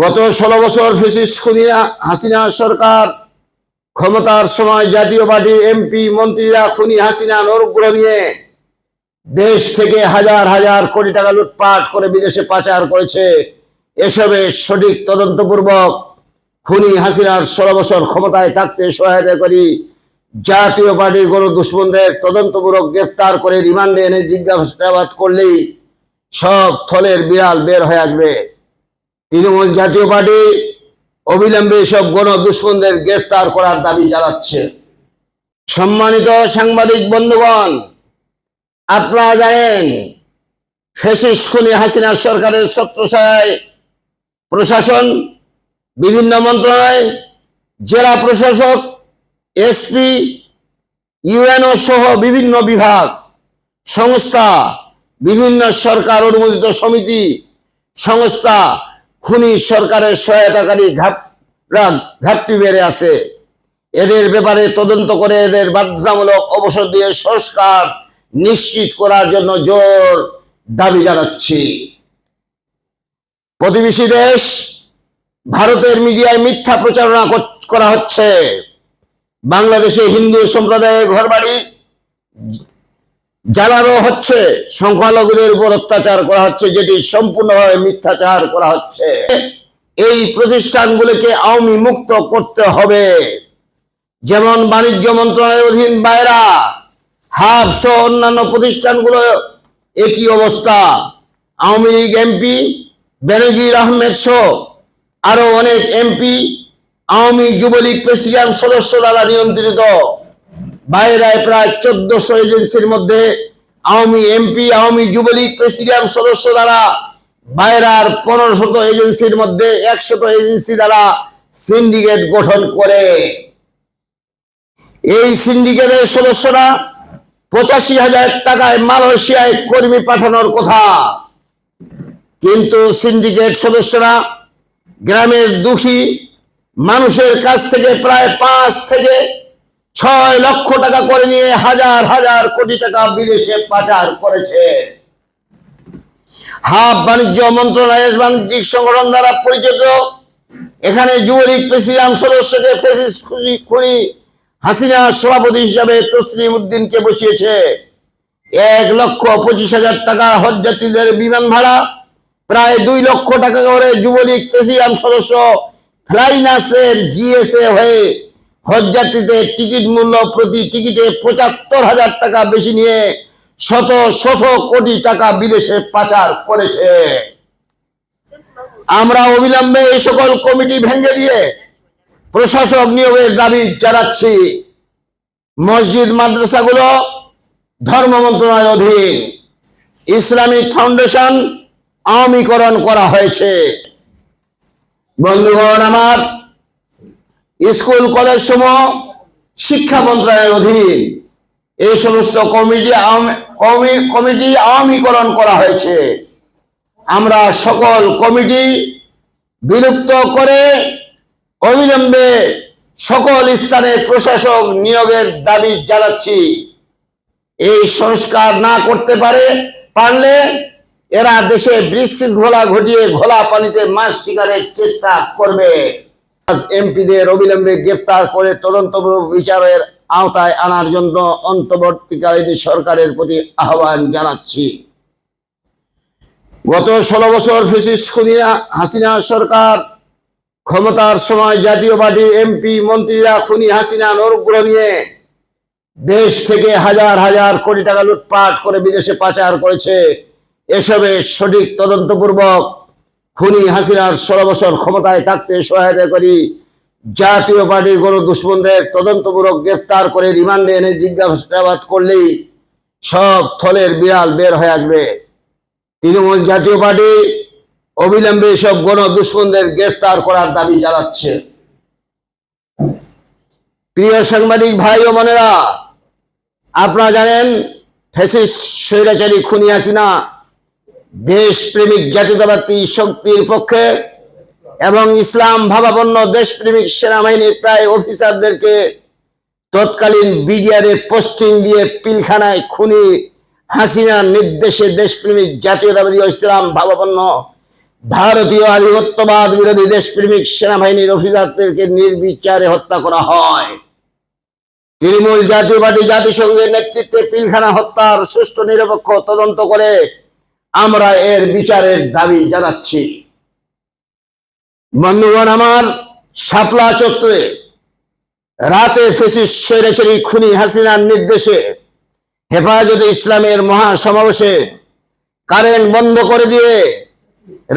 গত ষোলো বছর ফেসিস খুনিয়া হাসিনা সরকার ক্ষমতার সময় জাতীয় পার্টির এমপি, মন্ত্রীরা খুনি হাসিনা অনুগ্রহ নিয়ে দেশ থেকে হাজার হাজার কোটি টাকা লুটপাট করে বিদেশে পাচার করেছে। এসবে সঠিক তদন্তপূর্বক খুনি হাসিনার ষোলো বছর ক্ষমতায় থাকতে সহায়তা করি। জাতীয় পার্টির গণ দুশ্মনদের তদন্তপূর্বক গ্রেফতার করে রিমান্ডে এনে জিজ্ঞাসাবাদ করলেই সব থলের বিড়াল বের হয়ে আসবে। তৃণমূল জাতীয় পার্টি অবিলম্বে সব গণ দুশ্মনদের গ্রেফতার করার দাবি জানাচ্ছে। সম্মানিত সাংবাদিক বন্ধুগণ, আপনারা জানেন ফেসিস খুনি হাসিনা সরকারের ছত্রছায়ায় প্রশাসন, বিভিন্ন মন্ত্রণালয়, জেলা প্রশাসক, এসপি, ইউএনও সহ বিভিন্ন বিভাগ, সংস্থা, বিভিন্ন সরকার অনুমোদিত সমিতি, সংস্থা খুনি সরকারের সহায়তাকারী ঘাটরা ঘাটতি বেড়ে আছে। এদের ব্যাপারে তদন্ত করে এদের বাধ্যতামূলক অবসর দিয়ে সংস্কার নিশ্চিত করার জন্য জোর দাবি জানাচ্ছি। প্রতিবেশী দেশ, ভারতের মিডিয়ায় মিথ্যা প্রচারণা করা হচ্ছে। বাংলাদেশে হিন্দু সম্প্রদায়ের ঘরবাড়ি জ্বালানো হচ্ছে, সংখ্যালঘুদের উপর অত্যাচার করা হচ্ছে, যেটি সম্পূর্ণভাবে মিথ্যাচার করা হচ্ছে। এই প্রতিষ্ঠানগুলোকে আওয়ামী মুক্ত করতে হবে। যেমন বাণিজ্য মন্ত্রণালয়ের অধীন বাইরা, হাব সহ অন্যান্য প্রতিষ্ঠানগুলো একই অবস্থা। আওয়ামী লীগ এমপি বেনজির আহমেদ সহ আরও অনেক এমপি, আওয়ামী যুবলীগ প্রেসিডিয়াম সদস্য দ্বারা নিয়ন্ত্রিত। বাইরায় প্রায় চোদ্দশো এজেন্সির মধ্যে আওয়ামী এমপি, আওয়ামী যুবলীগ, প্রেসিডিয়াম সদস্য দ্বারা বাইরার পনেরো শত এজেন্সির মধ্যে একশত এজেন্সি দ্বারা সিন্ডিকেট গঠন করে। এই সিন্ডিকেটের সদস্যরা পঁচাশি হাজার টাকায় মালয়েশিয়ায় কর্মী পাঠানোর কথা। কিন্তু সিন্ডিকেট সদস্যরা গ্রামের দুঃখী মানুষের কাছ থেকে প্রায় পাঁচ থেকে ছয় লক্ষ টাকা করে নিয়ে হাজার হাজার কোটি টাকা বিদেশে পাচার করেছে। হাব বাণিজ্য মন্ত্রণালয়ের বাণিজ্যিক সংগঠন দ্বারা পরিচিত এখানে যুবলীগ প্রেসিডিয়াম সদস্যকে খুনি হাসিনা সভাপতি হিসাবে তসলিম উদ্দিনকে বসিয়েছে। এক লক্ষ পঁচিশ হাজার টাকা হজযাত্রীদের বিমান ভাড়া, প্রায় দুই লক্ষ টাকা করে যুবলীগ প্রেসিডিয়াম সদস্য ফ্লাইনাসের জিএসএ হয়ে হজযাত্রীদের টিকিট মূল্য প্রতি টিকিটে পঁচাত্তর হাজার টাকা বেশি নিয়ে শত শত কোটি টাকা বিদেশে পাচার করেছে। আমরা অবিলম্বে এই সকল কমিটি ভেঙে দিয়ে প্রশাসক নিয়োগের দাবি জানাচ্ছি। মসজিদ, মাদ্রাসাগুলো ধর্ম মন্ত্রণালয়ের অধীন। ইসলামিক ফাউন্ডেশন আওয়ামীকরণ করা হয়েছে। বন্ধুগণ, আমার স্কুল, কলেজ সমূহ শিক্ষা মন্ত্রণালয়ের অধীন। এই সমস্ত কমিটি কমিটি আওয়ামীকরণ করা হয়েছে। আমরা সকল কমিটি বিলুপ্ত করে অবিলম্বে সকল স্থানে প্রশাসক নিয়োগের দাবি জানাচ্ছি। এই সংস্কার না করতে পারে, পারলে এরা দেশে বিশৃঙ্খলা ঘটিয়ে ঘোলা পানিতে মাছ শিকারের চেষ্টা করবে। এমপিদের অবিলম্বে গ্রেপ্তার করে তদন্ত বিচারের আওতায় আনার জন্য অন্তর্বর্তীকালীন সরকারের প্রতি আহ্বান জানাচ্ছি। গত ষোলো বছর ফেসিস খুনিয়া হাসিনা সরকার ক্ষমতার সময় জাতীয় পার্টির এমপি মন্ত্রীরা খুনি হাসিনা অনুগ্রহ নিয়ে দেশ থেকে হাজার হাজার কোটি টাকা লুটপাট করে বিদেশে পাচার করেছে। এসবে সঠিক তদন্তপূর্বক খুনি হাসিনার ষোলো বছর ক্ষমতায় থাকতে সহায়তা করি। জাতীয় পার্টির গণ দুশ্মনদের তদন্তমূলক গ্রেফতার করে রিমান্ডে এনে জিজ্ঞাসাবাদ করলেই সব থলের বিড়াল বের হয়ে আসবে। তৃণমূল জাতীয় পার্টি অবিলম্বে সব গণ দুশ্মনদের গ্রেফতার করার দাবি জানাচ্ছে। প্রিয় সাংবাদিক ভাই ও মনেরা আপনারা জানেন ফেসিস স্বৈরাচারী খুনি হাসিনা দেশপ্রেমিক জাতীয়তাবাদী শক্তির পক্ষে এবং ইসলাম ভাবাপন্ন দেশপ্রেমিক সেনাবাহিনীর প্রায় অফিসারদেরকে তৎকালীন বিডিআরের পোস্টিং দিয়ে পিলখানায় খুনি হাসিনার নির্দেশে দেশপ্রেমিক জাতীয়তাবাদী ইসলাম ভাবাপন্ন ভারতীয় আধিপত্যবাদ বিরোধী দেশপ্রেমিক সেনাবাহিনীর অফিসারদেরকে নির্বিচারে হত্যা করা হয়। তৃণমূল জাতীয় পার্টি জাতিসংঘের নেতৃত্বে পিলখানা হত্যার সুষ্ঠু নিরপেক্ষ তদন্ত করে আমরা এর বিচারের দাবি জানাচ্ছি। বন্ধুগণ, আমার শাপলা চত্বরে রাতে ফেসিস স্বৈরাচারী খুনি হাসিনার নির্দেশে হেফাজতে ইসলামের মহা সমাবেশে কারেন্ট বন্ধ করে দিয়ে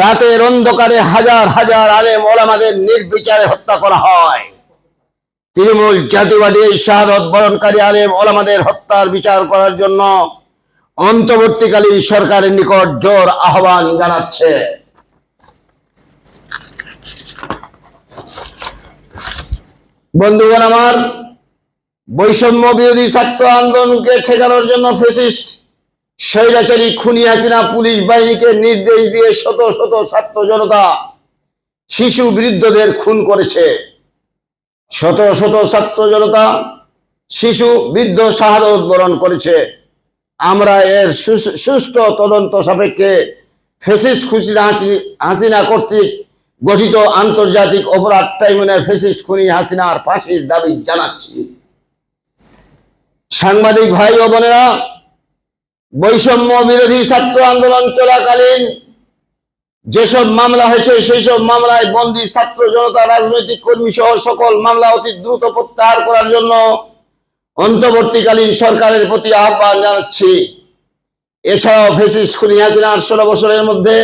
রাতের অন্ধকারে হাজার হাজার আলেম ওলামাদের নির্বিচারে হত্যা করা হয়। তৃণমূল জাতিবাদী এই শাহাদত বরণকারী আলেম ওলামাদের হত্যার বিচার করার জন্য অন্তর্বর্তীকালীন সরকারের নিকট জোর আহ্বান জানাচ্ছে। বন্ধুগণ আমার, বৈষম্য বিরোধী ছাত্র আন্দোলনকে ঠেকানোর জন্য ফেসিস্ট, স্বৈরাচারী খুনি হাসিনা পুলিশ বাহিনীকে নির্দেশ দিয়ে শত শত ছাত্র জনতা শিশু বৃদ্ধদের খুন করেছে। শত শত ছাত্র জনতা শিশু, বৃদ্ধ, শাহাদত বরণ করেছে। আমরা এর সুষ্ঠু তদন্ত সাপেক্ষে ফেসিস্ট খুশিনা হাসিনা কর্তৃক গঠিত আন্তর্জাতিক অপরাধ ট্রাইব্যুনাল ফেসিস্ট খুনি হাসিনার ফাঁসির দাবি জানাচ্ছি। সাংবাদিক ভাই ও বোনেরা, বৈষম্য বিরোধী ছাত্র আন্দোলন চলাকালীন যেসব মামলা হয়েছে সেই সব মামলায় বন্দী ছাত্র জনতা, রাজনৈতিক কর্মী সহ সকল মামলা অতি দ্রুত প্রত্যাহার করার জন্য অন্তর্বর্তীকালীন সরকারের প্রতি আহ্বান জানাচ্ছি। এছাড়াও ফেসিস খুনি হাসিনার ষোলো বছরের মধ্যে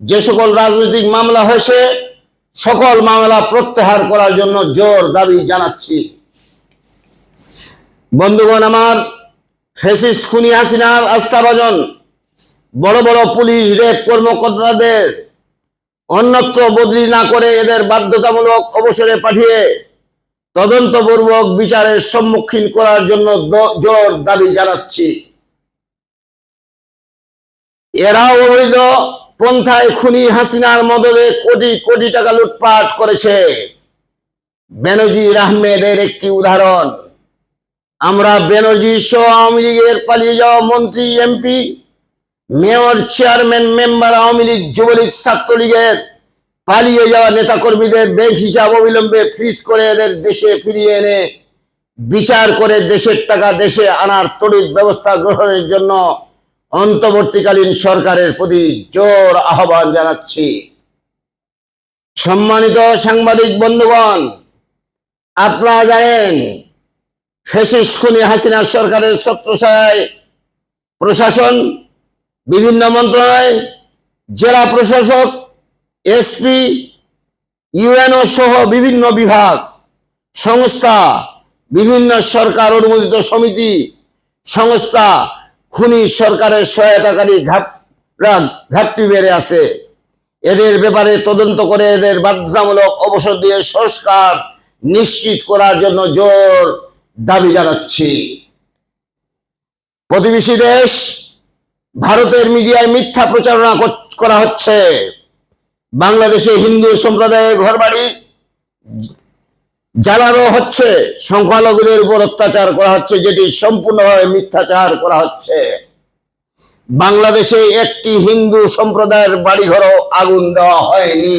যে সকল রাজনৈতিক মামলা হয়েছে, সকল মামলা প্রত্যাহার করার জন্য জোর দাবি জানাচ্ছি। বন্ধুগণ, আমার ফেসিস খুনি হাসিনার আস্থাভাজন, বড় বড় পুলিশ রেপ কর্মকর্তাদের অন্যত্র বদলি না করে এদের বাধ্যতামূলক অবসরে পাঠিয়ে তদন্তপূর্বক বিচারের সম্মুখীন করার জন্য জোর দাবি জানাচ্ছি। এরা অবৈধ পন্থায় খুনি হাসিনার মদলে কোটি কোটি টাকা লুটপাট করেছে। বেনজির আহমেদের একটি উদাহরণ। আমরা বেনজির সহ আওয়ামী লীগের পালিয়ে যাওয়া মন্ত্রী, MP, mayor, chairman, member, Awami League, Jubo League, ছাত্রলীগের পালিয়ে যাওয়া নেতাকর্মীদের ব্যাংক হিসাব অবিলম্বে ফ্রিজ করে এদের দেশে ফিরিয়ে এনে বিচার করে দেশের টাকা দেশে আনার তড়িৎ ব্যবস্থা গ্রহণের জন্য অন্তর্বর্তীকালীন সরকারের প্রতি জোর আহ্বান জানাচ্ছি। সম্মানিত সাংবাদিক বন্ধুগণ, আপনারা জানেন ফেসিস খুনি হাসিনা সরকারের ছত্রছায়ায় প্রশাসন, বিভিন্ন মন্ত্রণালয়, জেলা প্রশাসক এসপি ইউএনও সহ বিভিন্ন বিভাগ, সংস্থা, বিভিন্ন সরকার অনুমোদিত সমিতি, সংস্থা খুনি সরকারের সহায়তাকারী ঘাট ঘাটতি বেড়ে আছে। এদের ব্যাপারে তদন্ত করে এদের বাধ্যতামূলক অবসর দিয়ে সংস্কার নিশ্চিত করার জন্য জোর দাবি জানাচ্ছি। প্রতিবেশী দেশ, ভারতের মিডিয়ায় মিথ্যা প্রচারণা করা হচ্ছে। বাংলাদেশে হিন্দু সম্প্রদায়ের ঘর বাড়ি জ্বালানো হচ্ছে, সংখ্যালঘুদের উপর অত্যাচার করা হচ্ছে, যেটি সম্পূর্ণভাবে মিথ্যাচার করা হচ্ছে। বাংলাদেশে একটি হিন্দু সম্প্রদায়ের বাড়িঘরও আগুন দেওয়া হয়নি।